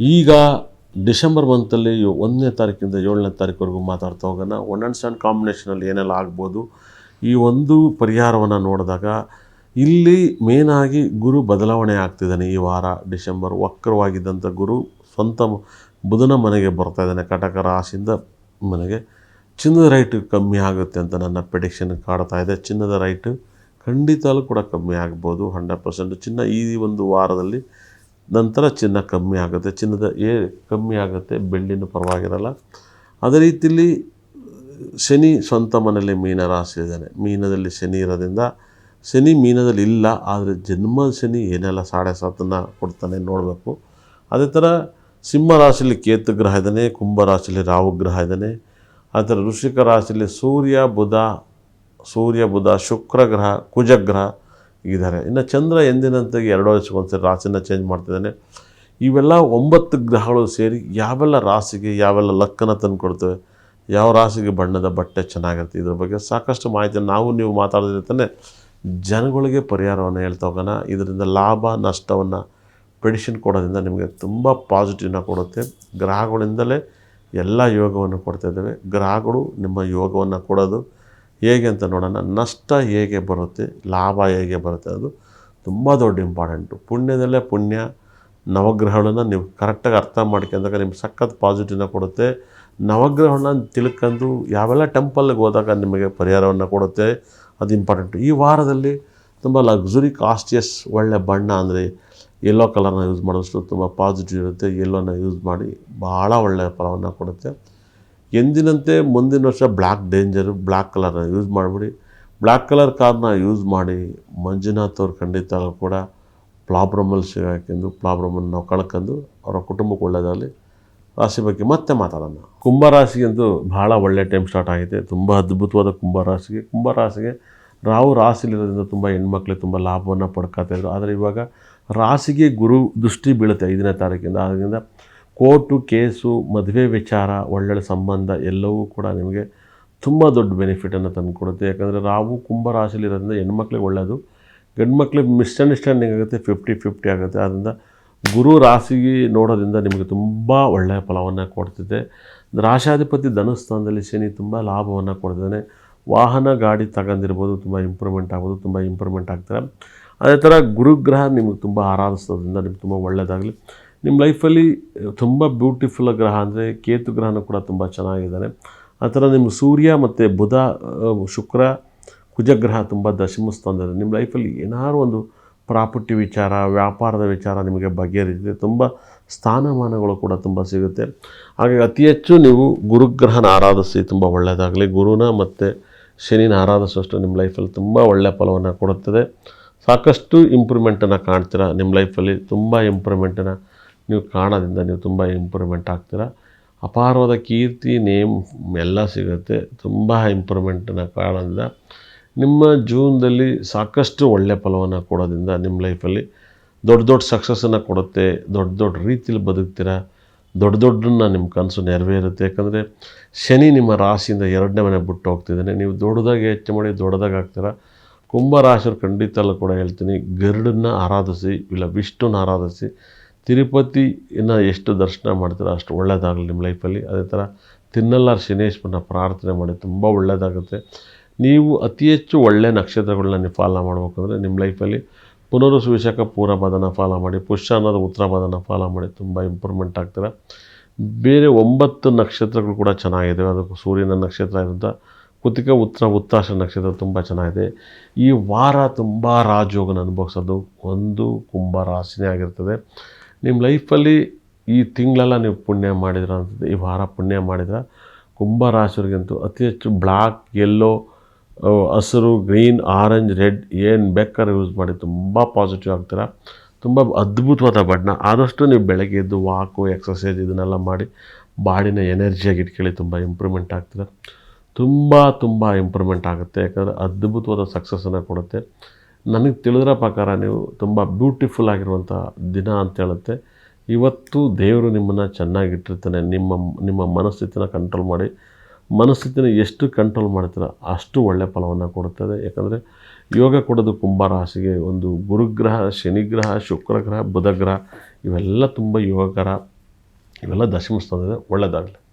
ಈಗ ಡಿಸೆಂಬರ್ ಮಂತಲ್ಲಿ ಒಂದನೇ ತಾರೀಕಿಂದ ಏಳನೇ ತಾರೀಕುವರೆಗೂ ಮಾತಾಡ್ತಾ ಹೋಗೋಣ. ಒನ್ ಆ್ಯಂಡ್ ಸ್ಯಾಂಡ್ ಕಾಂಬಿನೇಷನಲ್ಲಿ ಏನೆಲ್ಲ ಆಗ್ಬೋದು? ಈ ಒಂದು ಪರಿಹಾರವನ್ನು ನೋಡಿದಾಗ ಇಲ್ಲಿ ಮೇನಾಗಿ ಗುರು ಬದಲಾವಣೆ ಆಗ್ತಿದ್ದಾನೆ ಈ ವಾರ ಡಿಸೆಂಬರ್. ವಕ್ರವಾಗಿದ್ದಂಥ ಗುರು ಸ್ವಂತ ಬುಧನ ಮನೆಗೆ ಬರ್ತಾ ಇದ್ದಾನೆ. ಕಟಕ ರಾಶಿಯಿಂದ ಮನೆಗೆ. ಚಿನ್ನದ ರೈಟ್ ಕಮ್ಮಿ ಆಗುತ್ತೆ ಅಂತ ನನ್ನ ಪ್ರೆಡಿಕ್ಷನ್ ಕಾಡ್ತಾ ಇದೆ. ಚಿನ್ನದ ರೈಟ್ ಖಂಡಿತಲೂ ಕೂಡ ಕಮ್ಮಿ ಆಗ್ಬೋದು. ಹಂಡ್ರೆಡ್ ಪರ್ಸೆಂಟ್ ಚಿನ್ನ ಈ ಒಂದು ವಾರದಲ್ಲಿ ನಂತರ ಚಿನ್ನ ಕಮ್ಮಿ ಆಗುತ್ತೆ. ಚಿನ್ನದ ಏ ಕಮ್ಮಿ ಆಗುತ್ತೆ, ಬೆಳ್ಳಿನೂ ಪರವಾಗಿರಲ್ಲ. ಅದೇ ರೀತಿಯಲ್ಲಿ ಶನಿ ಸ್ವಂತ ಮನೆಯಲ್ಲಿ ಮೀನ ರಾಶಿ ಇದ್ದಾನೆ. ಮೀನದಲ್ಲಿ ಶನಿ ಇರೋದ್ರಿಂದ ಶನಿ ಮೀನದಲ್ಲಿ ಇಲ್ಲ, ಆದರೆ ಜನ್ಮ ಶನಿ ಏನೆಲ್ಲ ಸಾಡೆ ಸಾತನ್ನು ಕೊಡ್ತಾನೆ ನೋಡಬೇಕು. ಅದೇ ಥರ ಸಿಂಹ ರಾಶಿಯಲ್ಲಿ ಕೇತು ಗ್ರಹ ಇದ್ದಾನೆ, ಕುಂಭ ರಾಶಿಯಲ್ಲಿ ರಾಹು ಗ್ರಹ ಇದ್ದಾನೆ. ಅದೇ ಥರ ವೃಷಿಕ ರಾಶಿಯಲ್ಲಿ ಸೂರ್ಯ, ಬುಧ ಸೂರ್ಯ, ಬುಧ, ಶುಕ್ರ ಗ್ರಹ, ಕುಜ ಗ್ರಹ ಇದ್ದಾರೆ. ಇನ್ನು ಚಂದ್ರ ಎಂದಿನಂತೆ ಎರಡು ವರ್ಷಕ್ಕೊಂದ್ಸರಿ ರಾಶಿನ ಚೇಂಜ್ ಮಾಡ್ತಿದ್ದಾನೆ. ಇವೆಲ್ಲ ಒಂಬತ್ತು ಗ್ರಹಗಳು ಸೇರಿ ಯಾವೆಲ್ಲ ರಾಶಿಗೆ ಯಾವೆಲ್ಲ ಲಕ್ಕನ ತಂದು ಕೊಡ್ತವೆ, ಯಾವ ರಾಶಿಗೆ ಬಣ್ಣದ ಬಟ್ಟೆ ಚೆನ್ನಾಗಿರುತ್ತೆ, ಇದ್ರ ಬಗ್ಗೆ ಸಾಕಷ್ಟು ಮಾಹಿತಿ ನಾವು ನೀವು ಮಾತಾಡಿದ್ರೆ ತಾನೇ ಜನಗಳಿಗೆ ಪರಿಹಾರವನ್ನು ಹೇಳ್ತಾ ಹೋಗೋಣ. ಇದರಿಂದ ಲಾಭ, ನಷ್ಟವನ್ನು ಪ್ರೆಡಿಷನ್ ಕೊಡೋದ್ರಿಂದ ನಿಮಗೆ ತುಂಬ ಪಾಸಿಟಿವ್ನ ಕೊಡುತ್ತೆ. ಗ್ರಹಗಳಿಂದಲೇ ಎಲ್ಲ ಯೋಗವನ್ನು ಕೊಡ್ತಾ ಇದ್ದೇವೆ. ಗ್ರಹಗಳು ನಿಮ್ಮ ಯೋಗವನ್ನು ಕೊಡೋದು. ಹೇಗೆ ಅಂತ ನೋಡೋಣ. ನಷ್ಟ ಹೇಗೆ ಬರುತ್ತೆ, ಲಾಭ ಹೇಗೆ ಬರುತ್ತೆ, ಅದು ತುಂಬ ದೊಡ್ಡ ಇಂಪಾರ್ಟೆಂಟು ಪುಣ್ಯದಲ್ಲೇ ಪುಣ್ಯ, ನವಗ್ರಹಗಳನ್ನು ನೀವು ಕರೆಕ್ಟಾಗಿ ಅರ್ಥ ಮಾಡ್ಕೊಂಡಾಗ ನಿಮ್ಗೆ ಸಖತ್ ಪಾಸಿಟಿವ್ನ ಕೊಡುತ್ತೆ. ನವಗ್ರಹಗಳನ್ನ ತಿಳ್ಕೊಂಡು ಯಾವೆಲ್ಲ ಟೆಂಪಲ್ಗೆ ಹೋದಾಗ ನಿಮಗೆ ಪರಿಹಾರವನ್ನು ಕೊಡುತ್ತೆ, ಅದು ಇಂಪಾರ್ಟೆಂಟು ಈ ವಾರದಲ್ಲಿ ತುಂಬ ಲಕ್ಸುರಿ ಕಾಸ್ಟಿಯಸ್ ಒಳ್ಳೆ ಬಣ್ಣ ಅಂದರೆ ಎಲ್ಲೋ ಕಲರ್ನ ಯೂಸ್ ಮಾಡೋಷ್ಟು ತುಂಬ ಪಾಸಿಟಿವ್ ಇರುತ್ತೆ. ಎಲ್ಲೋನ ಯೂಸ್ ಮಾಡಿ ಭಾಳ ಒಳ್ಳೆಯ ಫಲವನ್ನು ಕೊಡುತ್ತೆ. ಎಂದಿನಂತೆ ಮುಂದಿನ ವರ್ಷ ಬ್ಲ್ಯಾಕ್ ಡೇಂಜರು, ಬ್ಲ್ಯಾಕ್ ಕಲರ್ನ ಯೂಸ್ ಮಾಡಿಬಿಡಿ. ಬ್ಲ್ಯಾಕ್ ಕಲರ್ ಕಾರ್ನ ಯೂಸ್ ಮಾಡಿ ಮಂಜುನಾಥ್ ಅವ್ರು ಖಂಡಿತ ಕೂಡ ಪ್ರಾಬ್ಲಮಲ್ಲಿ ಸಿಗಾಕೊಂಡು ಪ್ರಾಬ್ಲಮನ್ನು ನಾವು ಕಳ್ಕೊಂಡು ಅವರ ಕುಟುಂಬಕ್ಕೆ ಒಳ್ಳೆಯದಾಗಲಿ ರಾಶಿ ಬಗ್ಗೆ ಮತ್ತೆ ಮಾತಾಡೋಣ. ಕುಂಭರಾಶಿಗಂತೂ ಭಾಳ ಒಳ್ಳೆ ಟೈಮ್ ಸ್ಟಾರ್ಟ್ ಆಗಿದೆ. ತುಂಬ ಅದ್ಭುತವಾದ ಕುಂಭರಾಶಿಗೆ. ಕುಂಭರಾಶಿಗೆ ರಾಹು ರಾಶಿಲಿರೋದ್ರಿಂದ ತುಂಬ ಹೆಣ್ಮಕ್ಳಿಗೆ ತುಂಬ ಲಾಭವನ್ನು ಪಡ್ಕೊತಾ ಇದ್ರು ಆದರೆ ಇವಾಗ ರಾಶಿಗೆ ಗುರು ದೃಷ್ಟಿ ಬೀಳುತ್ತೆ ಐದನೇ ತಾರೀಕಿಂದ. ಆದ್ದರಿಂದ ಕೋರ್ಟು ಕೇಸು, ಮದುವೆ ವಿಚಾರ ಒಳ್ಳೊಳ್ಳೆ ಸಂಬಂಧ ಎಲ್ಲವೂ ಕೂಡ ನಿಮಗೆ ತುಂಬ ದೊಡ್ಡ ಬೆನಿಫಿಟನ್ನು ತಂದುಕೊಡುತ್ತೆ. ಯಾಕಂದರೆ ರಾಹು ಕುಂಭ ರಾಶಿಲಿರೋದ್ರಿಂದ ಹೆಣ್ಮಕ್ಳಿಗೆ ಒಳ್ಳೆಯದು ಗಂಡು ಮಕ್ಳಿಗೆ ಮಿಸ್ಅಂಡರ್ಸ್ಟ್ಯಾಂಡಿಂಗ್ ಆಗುತ್ತೆ ಫಿಫ್ಟಿ ಫಿಫ್ಟಿ ಆಗುತ್ತೆ. ಆದ್ದರಿಂದ ಗುರು ರಾಶಿಗೆ ನೋಡೋದ್ರಿಂದ ನಿಮಗೆ ತುಂಬ ಒಳ್ಳೆಯ ಫಲವನ್ನು ಕೊಡ್ತಿದೆ. ರಾಶಾಧಿಪತಿ ಧನಸ್ಥಾನದಲ್ಲಿ ಶನಿ ತುಂಬ ಲಾಭವನ್ನು ಕೊಡ್ತಿದ್ದಾನೆ. ವಾಹನ, ಗಾಡಿ ತಗೊಂಡಿರ್ಬೋದು ತುಂಬ ಇಂಪ್ರೂವ್ಮೆಂಟ್ ಆಗ್ಬೋದು, ತುಂಬ ಇಂಪ್ರೂವ್ಮೆಂಟ್ ಆಗ್ತಾರೆ. ಅದೇ ಥರ ಗುರುಗ್ರಹ ನಿಮಗೆ ತುಂಬ ಆರಾಧಿಸೋದ್ರಿಂದ ನಿಮ್ಗೆ ತುಂಬ ಒಳ್ಳೆಯದಾಗಲಿ ನಿಮ್ಮ ಲೈಫಲ್ಲಿ ತುಂಬ ಬ್ಯೂಟಿಫುಲ್ ಗ್ರಹ ಅಂದರೆ ಕೇತು ಗ್ರಹನೂ ಕೂಡ ತುಂಬ ಚೆನ್ನಾಗಿದ್ದಾನೆ. ಆ ಥರ ನಿಮ್ಮ ಸೂರ್ಯ ಮತ್ತು ಬುಧ ಶುಕ್ರ, ಕುಜಗ್ರಹ ತುಂಬ ದಶಮ ನಿಮ್ಮ ಲೈಫಲ್ಲಿ ಏನಾದ್ರು ಒಂದು ಪ್ರಾಪರ್ಟಿ ವಿಚಾರ, ವ್ಯಾಪಾರದ ವಿಚಾರ ನಿಮಗೆ ಬಗೆಹರಿದಿದೆ ತುಂಬ ಸ್ಥಾನಮಾನಗಳು ಕೂಡ ತುಂಬ ಸಿಗುತ್ತೆ. ಹಾಗಾಗಿ ಅತಿ ಹೆಚ್ಚು ನೀವು ಗುರುಗ್ರಹನ ಆರಾಧಿಸಿ ತುಂಬ ಒಳ್ಳೆಯದಾಗಲಿ. ಗುರುನ ಮತ್ತು ಶನಿನ ಆರಾಧಿಸುವಷ್ಟು ನಿಮ್ಮ ಲೈಫಲ್ಲಿ ತುಂಬ ಒಳ್ಳೆಯ ಫಲವನ್ನು ಕೊಡುತ್ತದೆ. ಸಾಕಷ್ಟು ಇಂಪ್ರೂವ್ಮೆಂಟನ್ನು ಕಾಣ್ತೀರಾ ನಿಮ್ಮ ಲೈಫಲ್ಲಿ? ತುಂಬ ಇಂಪ್ರೂವ್ಮೆಂಟನ್ನು ನೀವು ಕಾಣೋದ್ರಿಂದ ನೀವು ತುಂಬ ಇಂಪ್ರೂವ್ಮೆಂಟ್ ಆಗ್ತೀರಾ? ಅಪಾರವಾದ ಕೀರ್ತಿ ನೇಮ್ ಎಲ್ಲ ಸಿಗುತ್ತೆ. ತುಂಬ ಇಂಪ್ರೂವ್ಮೆಂಟನ್ನು ಕಾಣೋದ್ರಿಂದ ನಿಮ್ಮ ಜೀವನದಲ್ಲಿ ಸಾಕಷ್ಟು ಒಳ್ಳೆಯ ಫಲವನ್ನು ಕೊಡೋದ್ರಿಂದ ನಿಮ್ಮ ಲೈಫಲ್ಲಿ ದೊಡ್ಡ ದೊಡ್ಡ ಸಕ್ಸಸ್ಸನ್ನು ಕೊಡುತ್ತೆ, ದೊಡ್ಡ ದೊಡ್ಡ ರೀತಿಯಲ್ಲಿ ಬದುಕ್ತೀರ? ದೊಡ್ಡ ದೊಡ್ಡನ್ನ ನಿಮ್ಮ ಕನಸು ನೆರವೇರುತ್ತೆ. ಯಾಕಂದರೆ ಶನಿ ನಿಮ್ಮ ರಾಶಿಯಿಂದ ಎರಡನೇ ಮನೆ ಬಿಟ್ಟು ಹೋಗ್ತಿದ್ದಾನೆ. ನೀವು ದೊಡ್ಡದಾಗಿ ಹೆಚ್ಚು ಮಾಡಿ ದೊಡ್ಡದಾಗಿ ಆಗ್ತೀರಾ? ಕುಂಭ ರಾಶಿಯವ್ರು ಖಂಡಿತಲ್ಲೂ ಕೂಡ ಹೇಳ್ತೀನಿ, ಗರುಡನ್ನ ಆರಾಧಿಸಿ, ಇಲ್ಲ ವಿಷ್ಣುನ ಆರಾಧಿಸಿ ತಿರುಪತಿನ ಎಷ್ಟು ದರ್ಶನ ಮಾಡ್ತೀರೋ, ಅಷ್ಟು ಒಳ್ಳೆಯದಾಗಲಿ ನಿಮ್ಮ ಲೈಫಲ್ಲಿ ಅದೇ ಥರ ತಿನ್ನಲ್ಲಾರ್ ಶನೇಶ್ವರನ ಪ್ರಾರ್ಥನೆ ಮಾಡಿ ತುಂಬ ಒಳ್ಳೆಯದಾಗುತ್ತೆ ನೀವು ಅತಿ ಹೆಚ್ಚು ಒಳ್ಳೆಯ ನಕ್ಷತ್ರಗಳನ್ನ ನೀವು ಫಾಲೋ ಮಾಡಬೇಕಂದ್ರೆ ನಿಮ್ಮ ಲೈಫಲ್ಲಿ ಪುನರುಸು ವಿಶಾಖ ಫಾಲೋ ಮಾಡಿ, ಪುಷ್ಯ ಅನ್ನೋದು ಉತ್ತರಭಾದನ ಫಾಲೋ ಮಾಡಿ ತುಂಬ ಇಂಪ್ರೂವ್ಮೆಂಟ್ ಆಗ್ತೀರ ಬೇರೆ ಒಂಬತ್ತು ನಕ್ಷತ್ರಗಳು ಕೂಡ ಚೆನ್ನಾಗಿದೆ. ಅದಕ್ಕೂ ಸೂರ್ಯನ ನಕ್ಷತ್ರ ಇರುವಂಥ ಕುತಿಕ ಉತ್ತರ ಉತ್ತಾಶ ನಕ್ಷತ್ರ ತುಂಬ ಚೆನ್ನಾಗಿದೆ. ಈ ವಾರ ತುಂಬ ರಾಜಯೋಗನ ಅನುಭವಿಸೋದು ಒಂದು ಕುಂಭ ರಾಶಿನೇ ಆಗಿರ್ತದೆ. ನಿಮ್ಮ ಲೈಫಲ್ಲಿ ಈ ತಿಂಗಳೆಲ್ಲ ನೀವು ಪುಣ್ಯ ಮಾಡಿದ್ರ ಅಂತಂದ್ರೆ ಈ ವಾರ ಪುಣ್ಯ ಮಾಡಿದ್ರೆ, ಕುಂಭರಾಶಿಯವ್ರಿಗಂತೂ ಅತಿ ಹೆಚ್ಚು ಬ್ಲ್ಯಾಕ್ ಎಲ್ಲೋ ಹಸಿರು, ಗ್ರೀನ್ ಆರೆಂಜ್ ರೆಡ್ ಏನು ಬೇಕಾದ್ರೆ ಯೂಸ್ ಮಾಡಿ ತುಂಬ ಪಾಸಿಟಿವ್ ಆಗ್ತೀರಾ. ತುಂಬ ಅದ್ಭುತವಾದ ಬಣ್ಣ. ಆದಷ್ಟು ನೀವು ಬೆಳಗ್ಗೆ ಎದ್ದು ವಾಕು ಎಕ್ಸಸೈಸ್ ಇದನ್ನೆಲ್ಲ ಮಾಡಿ ಬಾಡಿನ ಎನರ್ಜಿಯಾಗಿ ಇಟ್ಕೊಳ್ಳಿ, ತುಂಬ ಇಂಪ್ರೂವ್ಮೆಂಟ್ ಆಗ್ತದೆ ತುಂಬ ತುಂಬ ಇಂಪ್ರೂವ್ಮೆಂಟ್ ಆಗುತ್ತೆ. ಯಾಕಂದರೆ ಅದ್ಭುತವಾದ ಸಕ್ಸಸ್ಸನ್ನು ಕೊಡುತ್ತೆ. ನನಗೆ ತಿಳಿದಿರೋ ಪ್ರಕಾರ ನೀವು ತುಂಬ ಬ್ಯೂಟಿಫುಲ್ ಆಗಿರುವಂಥ ದಿನ ಅಂತ ಹೇಳುತ್ತೆ. ಇವತ್ತು ದೇವರು ನಿಮ್ಮನ್ನು ಚೆನ್ನಾಗಿಟ್ಟಿರ್ತಾನೆ. ನಿಮ್ಮ ನಿಮ್ಮ ಮನಸ್ಥಿತಿನ ಕಂಟ್ರೋಲ್ ಮಾಡಿ, ಮನಸ್ಥಿತಿನ ಎಷ್ಟು ಕಂಟ್ರೋಲ್ ಮಾಡ್ತೀರ ಅಷ್ಟು ಒಳ್ಳೆಯ ಫಲವನ್ನು ಕೊಡುತ್ತದೆ. ಯಾಕಂದರೆ ಯೋಗ ಕೊಡೋದು ಕುಂಭ ರಾಶಿಗೆ ಒಂದು ಗುರುಗ್ರಹ ಶನಿಗ್ರಹ ಶುಕ್ರಗ್ರಹ ಬುಧಗ್ರಹ ಇವೆಲ್ಲ ತುಂಬ ಯೋಗಕರ, ಇವೆಲ್ಲ ದಶಮ ಒಳ್ಳೆಯದಾಗಲಿ